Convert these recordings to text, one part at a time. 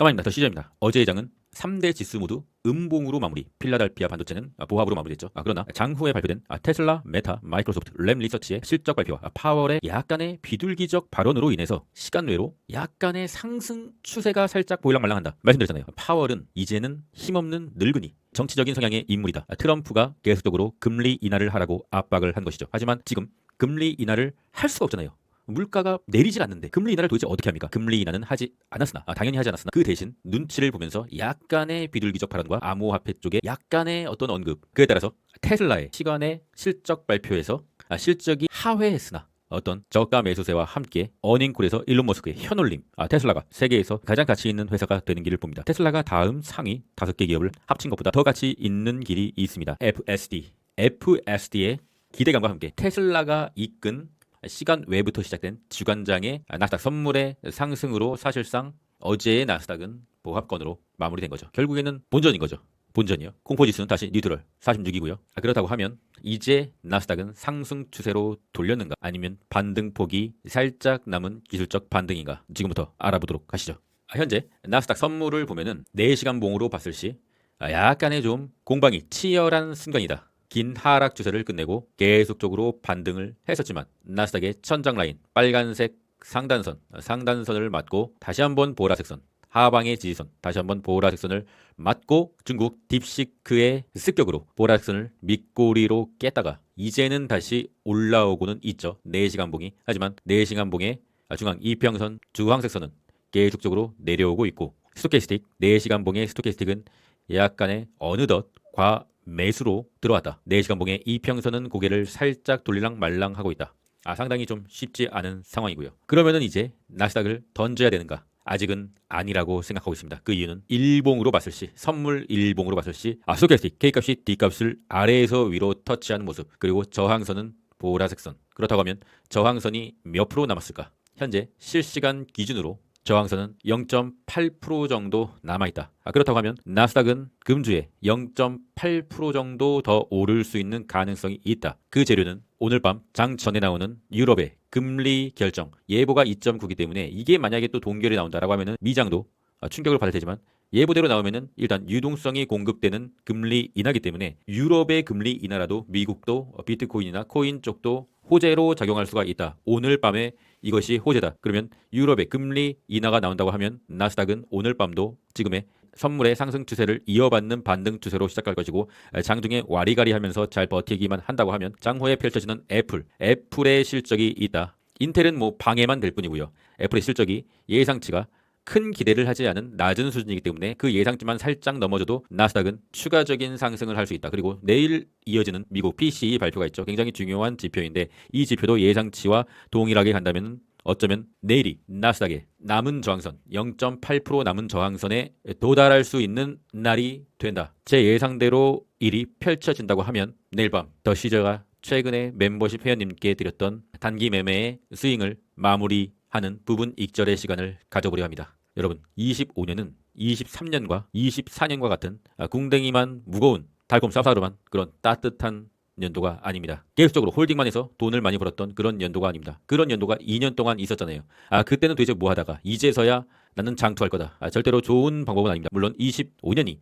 까만입니다. 더 시저입니다. 어제의 장은 3대 지수 모두 음봉으로 마무리. 필라델피아 반도체는 아, 보합으로 마무리됐죠. 아, 그러나 장후에 발표된 아, 테슬라, 메타, 마이크로소프트, 램 리서치의 실적 발표와 아, 파월의 약간의 비둘기적 발언으로 인해서 시간 외로 약간의 상승 추세가 살짝 보일랑말랑한다. 말씀드렸잖아요. 파월은 이제는 힘없는 늙은이. 정치적인 성향의 인물이다. 아, 트럼프가 계속적으로 금리 인하를 하라고 압박을 한 것이죠. 하지만 지금 금리 인하를 할 수가 없잖아요. 물가가 내리질 않는데 금리 인하를 도대체 어떻게 합니까? 금리 인하는 하지 않았으나 아, 당연히 하지 않았으나 그 대신 눈치를 보면서 약간의 비둘기적 발언과 암호화폐 쪽에 약간의 어떤 언급 그에 따라서 테슬라의 시간의 실적 발표에서 아, 실적이 하회했으나 어떤 저가 매수세와 함께 어닝콜에서 일론 머스크의 현올림 아, 테슬라가 세계에서 가장 가치 있는 회사가 되는 길을 봅니다. 테슬라가 다음 상위 다섯 개 기업을 합친 것보다 더 가치 있는 길이 있습니다. FSD FSD의 기대감과 함께 테슬라가 이끈 시간 외부터 시작된 주간장의 나스닥 선물의 상승으로 사실상 어제의 나스닥은 보합권으로 마무리된 거죠. 결국에는 본전인 거죠. 본전이요. 공포지수는 다시 뉴트럴 46이고요. 그렇다고 하면 이제 나스닥은 상승 추세로 돌렸는가 아니면 반등폭이 살짝 남은 기술적 반등인가 지금부터 알아보도록 하시죠. 아, 현재 나스닥 선물을 보면은 4시간 봉으로 봤을 시 아, 약간의 좀 공방이 치열한 순간이다. 긴 하락 추세를 끝내고 계속적으로 반등을 했었지만 나스닥의 천장 라인 빨간색 상단선 상단선을 맞고 다시 한번 보라색 선 하방의 지지선 다시 한번 보라색 선을 맞고 중국 딥시크의 습격으로 보라색 선을 밑꼬리로 깼다가 이제는 다시 올라오고는 있죠. 4시간 봉이. 하지만 4시간 봉의 중앙 이평선 주황색 선은 계속적으로 내려오고 있고 스토캐스틱 4시간 봉의 스토캐스틱은 약간의 어느덧 과 매수로 들어왔다. 4시간 봉의 이평선은 고개를 살짝 돌리랑 말랑 하고 있다. 아 상당히 좀 쉽지 않은 상황이고요. 그러면은 이제 나스닥을 던져야 되는가? 아직은 아니라고 생각하고 있습니다. 그 이유는 일봉으로 봤을 시, 선물 일봉으로 봤을 시, 아, 소켓틱 K값이 D값을 아래에서 위로 터치하는 모습, 그리고 저항선은 보라색 선. 그렇다고 하면 저항선이 몇 프로 남았을까? 현재 실시간 기준으로 저항선은 0.8% 정도 남아있다. 아, 그렇다고 하면 나스닥은 금주에 0.8% 정도 더 오를 수 있는 가능성이 있다. 그 재료는 오늘 밤 장 전에 나오는 유럽의 금리 결정 예보가 2.9기 때문에 이게 만약에 또 동결이 나온다라고 하면은 미장도 아, 충격을 받을 테지만 예보대로 나오면은 일단 유동성이 공급되는 금리 인하기 때문에 유럽의 금리 인하라도 미국도 비트코인이나 코인 쪽도 호재로 작용할 수가 있다. 오늘 밤에 이것이 호재다. 그러면 유럽의 금리 인하가 나온다고 하면 나스닥은 오늘 밤도 지금의 선물의 상승 추세를 이어받는 반등 추세로 시작할 것이고 장중에 와리가리 하면서 잘 버티기만 한다고 하면 장후에 펼쳐지는 애플, 애플의 실적이 있다. 인텔은 뭐 방해만 될 뿐이고요. 애플의 실적이 예상치가 큰 기대를 하지 않은 낮은 수준이기 때문에 그 예상치만 살짝 넘어져도 나스닥은 추가적인 상승을 할 수 있다. 그리고 내일 이어지는 미국 PCE 발표가 있죠. 굉장히 중요한 지표인데 이 지표도 예상치와 동일하게 간다면 어쩌면 내일이 나스닥의 남은 저항선 0.8% 남은 저항선에 도달할 수 있는 날이 된다. 제 예상대로 일이 펼쳐진다고 하면 내일 밤 더 시저가 최근에 멤버십 회원님께 드렸던 단기 매매의 스윙을 마무리 하는 부분 익절의 시간을 가져보려 합니다. 여러분 25년은 23년과 24년과 같은 궁뎅이만 무거운 달콤 쌉싸름한 그런 따뜻한 연도가 아닙니다. 계속적으로 홀딩만 해서 돈을 많이 벌었던 그런 연도가 아닙니다. 그런 연도가 2년 동안 있었잖아요. 아 그때는 도대체 뭐 하다가 이제서야 나는 장투할 거다. 아, 절대로 좋은 방법은 아닙니다. 물론 25년이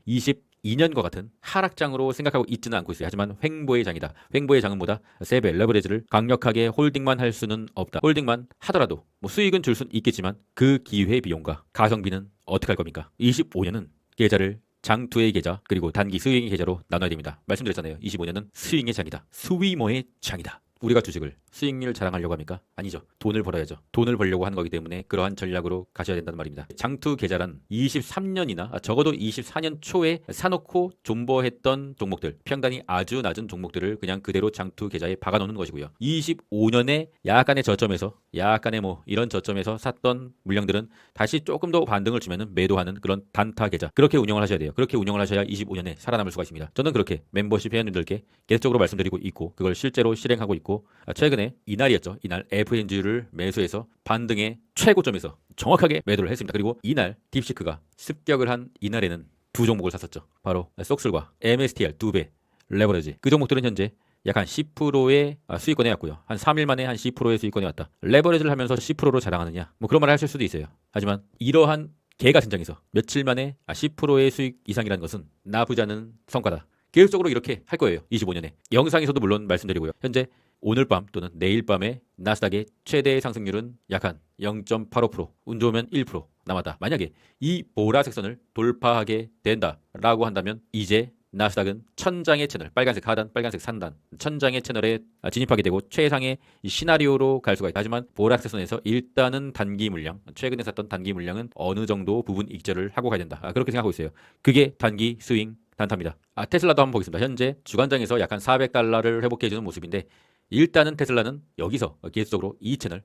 22년과 같은 하락장으로 생각하고 있지는 않고 있어요. 하지만 횡보의 장이다. 횡보의 장은 뭐다? 세배 레버리지를 강력하게 홀딩만 할 수는 없다. 홀딩만 하더라도 뭐 수익은 줄 수는 있겠지만 그 기회 비용과 가성비는 어떻게 할 겁니까? 25년은 계좌를 장투의 계좌 그리고 단기 스윙의 계좌로 나눠야 됩니다. 말씀드렸잖아요. 25년은 스윙의 장이다. 스위머의 장이다. 우리가 주식을 수익률 자랑하려고 합니까? 아니죠. 돈을 벌어야죠. 돈을 벌려고 하는 거기 때문에 그러한 전략으로 가셔야 된다는 말입니다. 장투 계좌란 23년이나 적어도 24년 초에 사놓고 존버했던 종목들, 평단이 아주 낮은 종목들을 그냥 그대로 장투 계좌에 박아놓는 것이고요. 25년에 약간의 저점에서 약간의 뭐 이런 저점에서 샀던 물량들은 다시 조금 더 반등을 주면은 매도하는 그런 단타 계좌 그렇게 운영을 하셔야 돼요. 그렇게 운영을 하셔야 25년에 살아남을 수가 있습니다. 저는 그렇게 멤버십 회원님들께 계속적으로 말씀드리고 있고 그걸 실제로 실행하고 있고 최근에 이날이었죠. 이날 FNG를 매수해서 반등의 최고점에서 정확하게 매도를 했습니다. 그리고 이날 딥시크가 습격을 한 이날에는 두 종목을 샀었죠. 바로 속슬과 MSTR 두 배 레버리지. 그 종목들은 현재 약 한 10%의 수익권에 왔고요. 한 3일 만에 한 10%의 수익권에 왔다. 레버리지를 하면서 10%로 자랑하느냐? 뭐 그런 말을 하실 수도 있어요. 하지만 이러한 개가 등장해서 며칠 만에 아, 10%의 수익 이상이라는 것은 나쁘지 않은 성과다. 계속적으로 이렇게 할 거예요. 25년에. 영상에서도 물론 말씀드리고요. 현재 오늘 밤 또는 내일 밤에 나스닥의 최대 상승률은 약 한 0.85%, 운 좋으면 1% 남았다. 만약에 이 보라색 선을 돌파하게 된다라고 한다면 이제 나스닥은 천장의 채널, 빨간색 하단, 빨간색 상단, 천장의 채널에 진입하게 되고 최상의 이 시나리오로 갈 수가 있다. 하지만 보라색 선에서 일단은 단기 물량, 최근에 샀던 단기 물량은 어느 정도 부분 익절을 하고 가야 된다. 아, 그렇게 생각하고 있어요. 그게 단기 스윙 단타입니다. 아, 테슬라도 한번 보겠습니다. 현재 주간장에서 약한 400달러를 회복해주는 모습인데 일단은 테슬라는 여기서 계속적으로 이 채널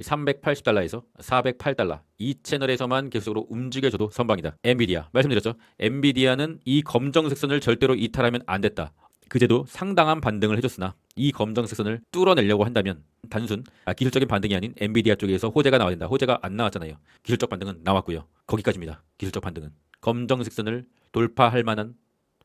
380달러에서 408달러 이 채널에서만 계속적으로 움직여줘도 선방이다. 엔비디아 말씀드렸죠. 엔비디아는 이 검정색 선을 절대로 이탈하면 안 됐다. 그제도 상당한 반등을 해줬으나 이 검정색 선을 뚫어내려고 한다면 단순 아, 기술적인 반등이 아닌 엔비디아 쪽에서 호재가 나와야 된다. 호재가 안 나왔잖아요. 기술적 반등은 나왔고요. 거기까지입니다. 기술적 반등은 검정색 선을 돌파할 만한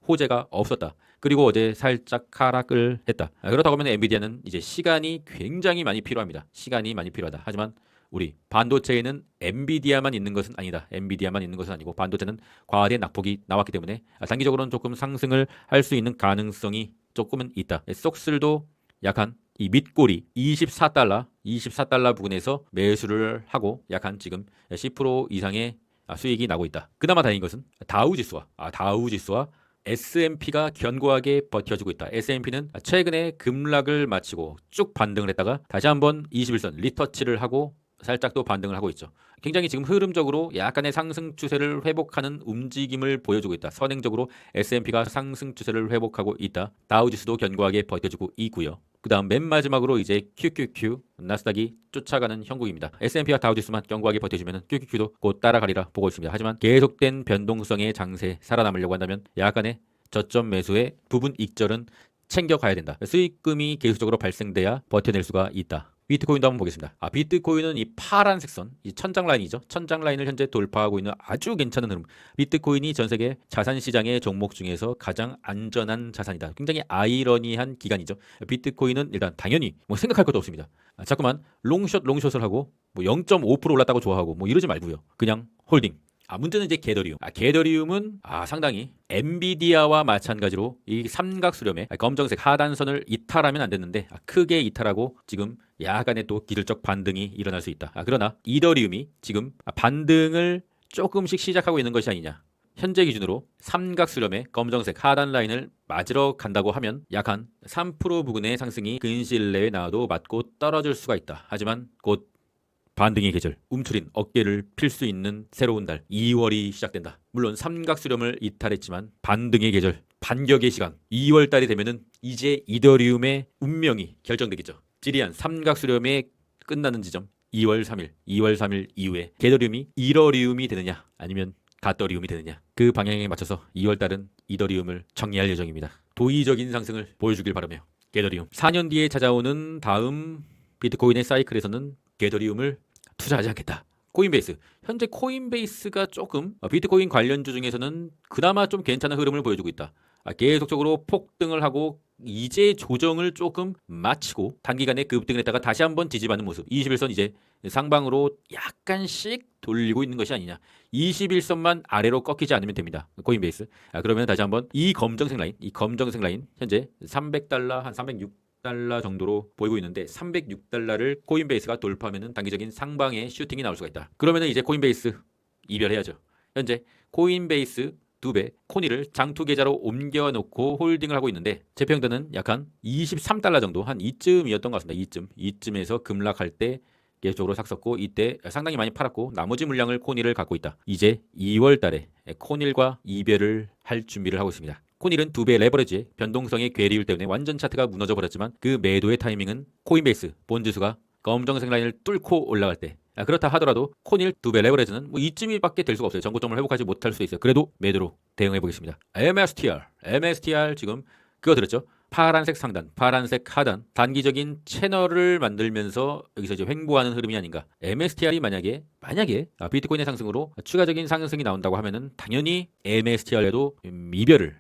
호재가 없었다. 그리고 어제 살짝 하락을 했다. 아, 그렇다고 하면 엔비디아는 이제 시간이 굉장히 많이 필요합니다. 시간이 많이 필요하다. 하지만 우리 반도체에는 엔비디아만 있는 것은 아니다. 엔비디아만 있는 것은 아니고 반도체는 과대 낙폭이 나왔기 때문에 아, 단기적으로는 조금 상승을 할 수 있는 가능성이 조금은 있다. 속슬도 약한 이 밑꼬리 24달러, 24달러 부근에서 매수를 하고 약한 지금 10% 이상의 아, 수익이 나고 있다. 그나마 다행인 것은 다우 지수와 아, 다우 지수와 S&P가 견고하게 버텨주고 있다. S&P는 최근에 급락을 마치고 쭉 반등을 했다가 다시 한번 21선 리터치를 하고 살짝 또 반등을 하고 있죠. 굉장히 지금 흐름적으로 약간의 상승 추세를 회복하는 움직임을 보여주고 있다. 선행적으로 S&P가 상승 추세를 회복하고 있다. 다우지수도 견고하게 버텨주고 있고요. 그다음 맨 마지막으로 이제 QQQ 나스닥이 쫓아가는 형국입니다. S&P와 다우지수만 견고하게 버텨주면 QQQ도 곧 따라가리라 보고 있습니다. 하지만 계속된 변동성의 장세 살아남으려고 한다면 약간의 저점 매수의 부분 익절은 챙겨가야 된다. 수익금이 계속적으로 발생돼야 버텨낼 수가 있다. 비트코인도 한번 보겠습니다. 아, 비트코인은 이 파란색 선, 이 천장 라인이죠. 천장 라인을 현재 돌파하고 있는 아주 괜찮은 흐름. 비트코인이 전 세계 자산 시장의 종목 중에서 가장 안전한 자산이다. 굉장히 아이러니한 기간이죠. 비트코인은 일단 당연히 뭐 생각할 것도 없습니다. 아, 자꾸만 롱숏 롱숏을 하고 뭐 0.5% 올랐다고 좋아하고 뭐 이러지 말고요. 그냥 홀딩. 아 문제는 이제 게더리움. 아 게더리움은 아 상당히 엔비디아와 마찬가지로 이 삼각 수렴의 검정색 하단선을 이탈하면 안 됐는데 아, 크게 이탈하고 지금 약간의 또 기술적 반등이 일어날 수 있다. 아 그러나 이더리움이 지금 아, 반등을 조금씩 시작하고 있는 것이 아니냐. 현재 기준으로 삼각 수렴의 검정색 하단 라인을 맞으러 간다고 하면 약 한 3% 부근의 상승이 근시일 내에 나와도 맞고 떨어질 수가 있다. 하지만 곧 반등의 계절, 움츠린 어깨를 필 수 있는 새로운 달 2월이 시작된다. 물론 삼각 수렴을 이탈했지만 반등의 계절, 반격의 시간 2월 달이 되면은 이제 이더리움의 운명이 결정되겠죠. 지리한 삼각 수렴의 끝나는 지점 2월 3일, 2월 3일 이후에 게더리움이 이러리움이 되느냐 아니면 가더리움이 되느냐 그 방향에 맞춰서 2월 달은 이더리움을 정리할 예정입니다. 도의적인 상승을 보여주길 바라며 게더리움 4년 뒤에 찾아오는 다음 비트코인의 사이클에서는 게더리움을 투자하지 않겠다. 코인베이스 현재 코인베이스가 조금 어, 비트코인 관련주 중에서는 그나마 좀 괜찮은 흐름을 보여주고 있다. 아, 계속적으로 폭등을 하고 이제 조정을 조금 마치고 단기간에 급등을 했다가 다시 한번 뒤집어는 모습. 21선 이제 상방으로 약간씩 돌리고 있는 것이 아니냐. 21선만 아래로 꺾이지 않으면 됩니다. 코인베이스. 아, 그러면 다시 한번 이 검정색 라인, 이 검정색 라인 현재 300달러 한 306. 달러 정도로 보이고 있는데 306달러를 코인베이스가 돌파하면 단기적인 상방의 슈팅이 나올 수가 있다. 그러면 이제 코인베이스 이별해야죠. 현재 코인베이스 두배 코니를 장투 계좌로 옮겨 놓고 홀딩을 하고 있는데 제평단은 약한 23달러 정도 한 이쯤이었던 것 같습니다. 이쯤 이쯤에서 급락할 때 계속적으로 삭섰고 이때 상당히 많이 팔았고 나머지 물량을 코닐을 갖고 있다. 이제 2월 달에 코닐과 이별을 할 준비를 하고 있습니다. 코닐은 두배 레버리지의 변동성의 괴리율 때문에 완전 차트가 무너져 버렸지만 그 매도의 타이밍은 코인베이스 본지수가 검정색 라인을 뚫고 올라갈 때 아, 그렇다 하더라도 코닐 두 배 레버리지는 뭐 이쯤밖에 될 수가 없어요. 전고점을 회복하지 못할 수 있어요. 그래도 매도로 대응해 보겠습니다. MSTR, MSTR 지금 그거 들었죠? 파란색 상단, 파란색 하단, 단기적인 채널을 만들면서 여기서 이제 횡보하는 흐름이 아닌가. MSTR이 만약에 만약에 아, 비트코인의 상승으로 추가적인 상승이 나온다고 하면은 당연히 MSTR에도 음, 이별을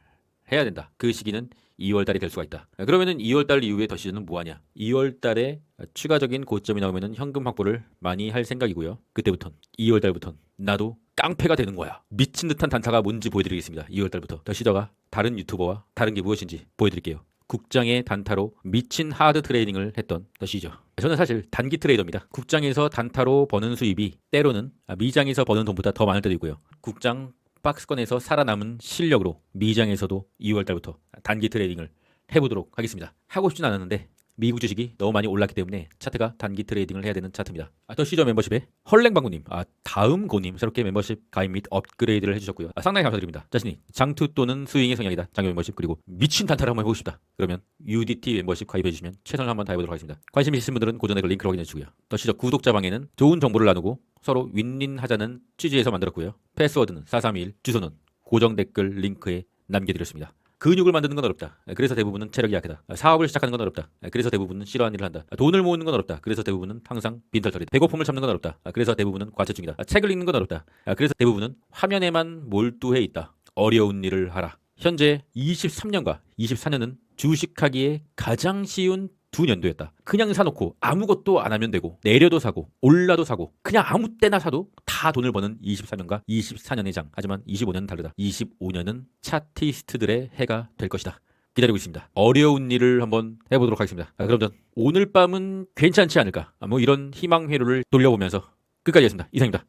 해야 된다. 그 시기는 2월 달이 될 수가 있다. 아, 그러면은 2월 달 이후에 더 시즌은 뭐 하냐? 2월 달에 추가적인 고점이 나오면은 현금 확보를 많이 할 생각이고요. 그때부턴 2월 달부턴 나도 깡패가 되는 거야. 미친 듯한 단타가 뭔지 보여드리겠습니다. 2월 달부터 더 시저가 다른 유튜버와 다른 게 무엇인지 보여드릴게요. 국장의 단타로 미친 하드 트레이닝을 했던 더 시저. 저는 사실 단기 트레이더입니다. 국장에서 단타로 버는 수입이 때로는 아, 미장에서 버는 돈보다 더 많을 때도 있고요. 국장 박스권에서 살아남은 실력으로 미장에서도 2월달부터 단기 트레이딩을 해보도록 하겠습니다. 하고 싶진 않았는데 미국 주식이 너무 많이 올랐기 때문에 차트가 단기 트레이딩을 해야 되는 차트입니다. 아, 더 시저 멤버십에 헐랭방구님, 아, 다음 고님 새롭게 멤버십 가입 및 업그레이드를 해주셨고요. 아, 상당히 감사드립니다. 자신이 장투 또는 스윙의 성향이다. 장교 멤버십 그리고 미친 단타를 한번 해보고 싶다. 그러면 UDT 멤버십 가입해주시면 최선을 한번 다해보도록 하겠습니다. 관심 있으신 분들은 고전의 글 링크를 확인해주시고요. 더 시저 구독자 방에는 좋은 정보를 나누고 서로 윈윈 하자는 취지에서 만들었고요. 패스워드는 4321, 주소는 고정 댓글 링크에 남겨드렸습니다. 근육을 만드는 건 어렵다. 그래서 대부분은 체력이 약하다. 사업을 시작하는 건 어렵다. 그래서 대부분은 싫어하는 일을 한다. 돈을 모으는 건 어렵다. 그래서 대부분은 항상 빈털털이다. 배고픔을 참는 건 어렵다. 그래서 대부분은 과체중이다. 책을 읽는 건 어렵다. 그래서 대부분은 화면에만 몰두해 있다. 어려운 일을 하라. 현재 23년과 24년은 주식하기에 가장 쉬운 두 년도였다. 그냥 사놓고 아무것도 안 하면 되고 내려도 사고 올라도 사고 그냥 아무 때나 사도 다 돈을 버는 24년과 24년의 장. 하지만 25년은 다르다. 25년은 차티스트들의 해가 될 것이다. 기다리고 있습니다. 어려운 일을 한번 해보도록 하겠습니다. 아, 그럼 전 오늘 밤은 괜찮지 않을까? 아, 뭐 이런 희망 회로를 돌려보면서 끝까지 했습니다. 이상입니다.